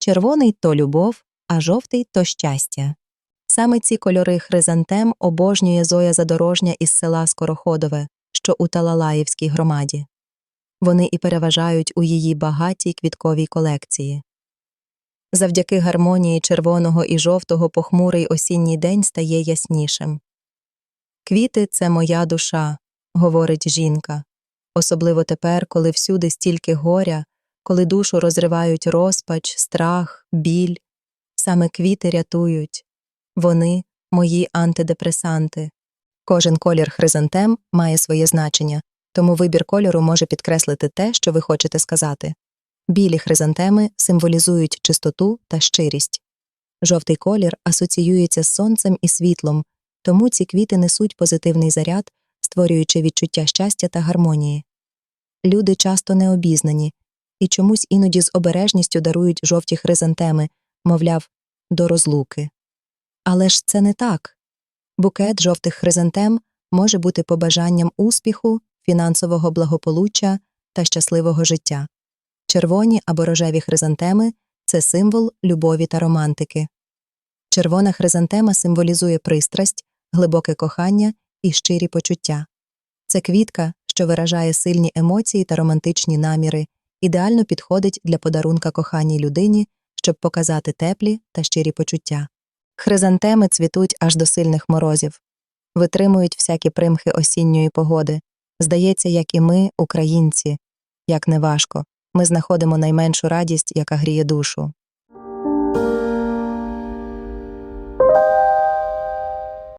червоний то любов, а жовтий то щастя. Саме ці кольори хризантем обожнює Зоя Задорожня із села Скороходове, що у Талалаївській громаді. Вони і переважають у її багатій квітковій колекції. Завдяки гармонії червоного і жовтого похмурий осінній день стає яснішим. Квіти це моя душа, говорить жінка, особливо тепер, коли всюди стільки горя, коли душу розривають розпач, страх, біль. Саме квіти рятують. Вони мої антидепресанти. Кожен колір хризантем має своє значення, тому вибір кольору може підкреслити те, що ви хочете сказати. Білі хризантеми символізують чистоту та щирість. Жовтий колір асоціюється з сонцем і світлом, тому ці квіти несуть позитивний заряд, створюючи відчуття щастя та гармонії. Люди часто необізнані і чомусь іноді з обережністю дарують жовті хризантеми, мовляв, до розлуки. Але ж це не так. Букет жовтих хризантем може бути побажанням успіху, фінансового благополуччя та щасливого життя. Червоні або рожеві хризантеми це символ любові та романтики. Червона хризантема символізує пристрасть, глибоке кохання і щирі почуття. Це квітка, що виражає сильні емоції та романтичні наміри, ідеально підходить для подарунка коханій людині, щоб показати теплі та щирі почуття. Хризантеми цвітуть аж до сильних морозів, витримують всякі примхи осінньої погоди. Здається, як і ми, українці, як неважко, ми знаходимо найменшу радість, яка гріє душу.